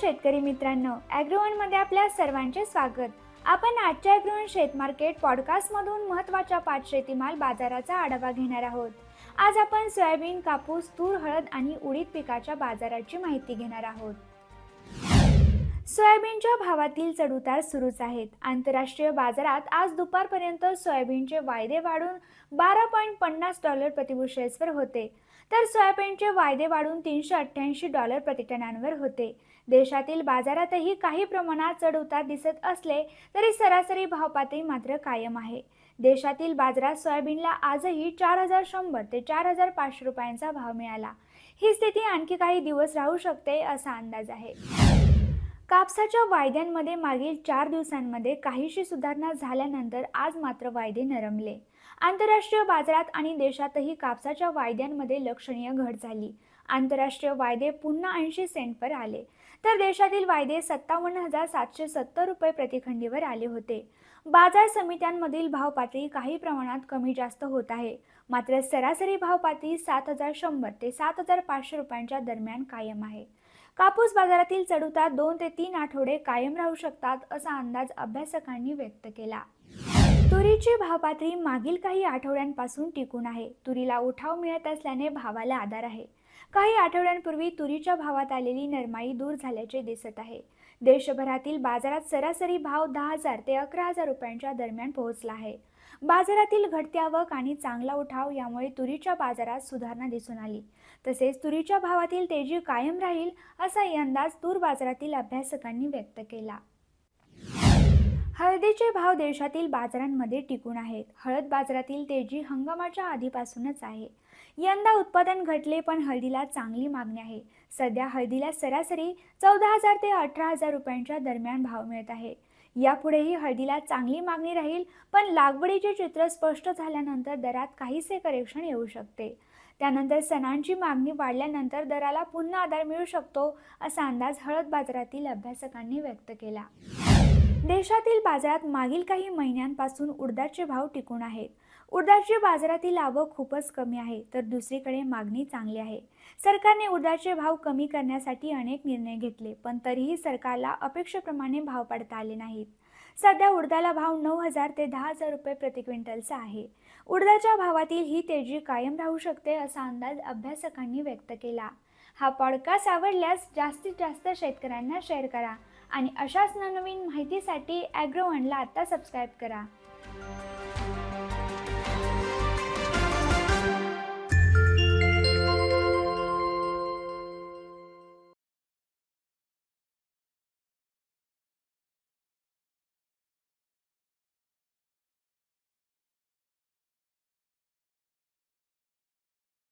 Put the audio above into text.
शेतकरी मित्रांनो ॲग्रोवनमध्ये आपल्या सर्वांचे स्वागत. आपण आजच्या ॲग्रोवन शेत मार्केट पॉडकास्टमधून महत्त्वाच्या पाच शेतीमाल बाजाराचा आढावा घेणार आहोत. आज आपण सोयाबीन कापूस तूर हळद आणि उडीद पिकाच्या बाजाराची माहिती घेणार आहोत. सोयाबीनच्या भावातील चढउतार सुरूच आहेत. आंतरराष्ट्रीय बाजारात आज दुपारपर्यंत सोयाबीनचे वायदे वाढून बारा पॉईंट पन्नास डॉलर प्रतिबुशेल्सवर होते. तर सोयाबीनचे वायदे वाढून तीनशे अठ्ठ्याऐंशी डॉलर प्रतिटनांवर होते. देशातील बाजारातही काही प्रमाणात चढउतार दिसत असले तरी सरासरी भावपातळी मात्र कायम आहे. देशातील बाजारात सोयाबीनला आजही चार हजार शंभर ते चार हजार पाचशे रुपयांचा भाव मिळाला. ही स्थिती आणखी काही दिवस राहू शकते असा अंदाज आहे. कापसाच्या वायद्यांमध्ये मागील चार दिवसांमध्ये काहीशी सुधारणा झाल्यानंतर आज मात्र वायदे नरमले. आंतरराष्ट्रीय बाजारात आणि देशातही कापसाच्या वायद्यांमध्ये लक्षणीय घट झाली. आंतरराष्ट्रीय वायदे पुन्हा ऐंशी सेंटवर आले. तर देशातील वायदे सत्तावन्न हजार सातशे सत्तर रुपये प्रतिखंडीवर आले होते. बाजार समित्यांमधील भाव पातळी काही प्रमाणात कमी जास्त होत आहे. मात्र सरासरी भाव पातळी सात हजार शंभर ते सात हजार पाचशे रुपयांच्या दरम्यान कायम आहे. कापूस बाजारातील चढउतार दोन ते तीन आठवडे कायम राहू शकतात असा अंदाज अभ्यासकांनी व्यक्त केला. तुरीची भावपातळी मागील काही आठवड्यांपासून टिकून आहे. तुरीला उठाव मिळत असल्याने भावाला आधार आहे. काही आठवड्यांपूर्वी तुरीच्या भावात आलेली नरमाई दूर झाल्याचे दिसत आहे. देशभरातील बाजारात सरासरी भाव दहा हजार ते अकरा हजार रुपयांच्या दरम्यान पोहोचला आहे. बाजारातील घटत्यावक आवक आणि चांगला उठाव यामुळे तुरीच्या बाजारात सुधारणा दिसून आली. तसेच तुरीच्या भावातील तेजी कायम राहील असा अंदाज तूर बाजारातील अभ्यासकांनी व्यक्त केला. हळदीचे भाव देशातील बाजारांमध्ये टिकून आहेत. हळद बाजारातील तेजी हंगामाच्या आधीपासूनच आहे. यंदा उत्पादन घटले पण हळदीला चांगली मागणी आहे. सध्या हळदीला सरासरी चौदा हजार ते अठरा हजार रुपयांच्या दरम्यान भाव मिळत आहे. यापुढेही हळदीला चांगली मागणी राहील पण लागवडीचे चित्र स्पष्ट झाल्यानंतर दरात काहीसे करेक्शन येऊ शकते. त्यानंतर सणांची मागणी वाढल्यानंतर दराला पुन्हा आधार मिळू शकतो असा अंदाज हळद बाजारातील अभ्यासकांनी व्यक्त केला. देशातील बाजारात मागील काही महिन्यांपासून उडदाचे भाव टिकून आहेत. उडदाची बाजारातील आवक खूपच कमी आहे तर दुसरीकडे मागणी चांगली आहे. सरकारने उडदाचे भाव कमी करण्यासाठी अनेक निर्णय घेतले पण तरीही सरकारला अपेक्षेप्रमाणे भाव पाडता आले नाहीत. सध्या उडदाला भाव नऊ हजार ते दहा हजार रुपये प्रति क्विंटलचा आहे. उडदाच्या भावातील ही तेजी कायम राहू शकते असा अंदाज अभ्यासकांनी व्यक्त केला. हा पॉडकास्ट आवडल्यास जास्तीत जास्त शेतकऱ्यांना शेअर करा. आणि अशाच नवनवीन माहितीसाठी ॲग्रोवनला आत्ता सबस्क्राईब करा.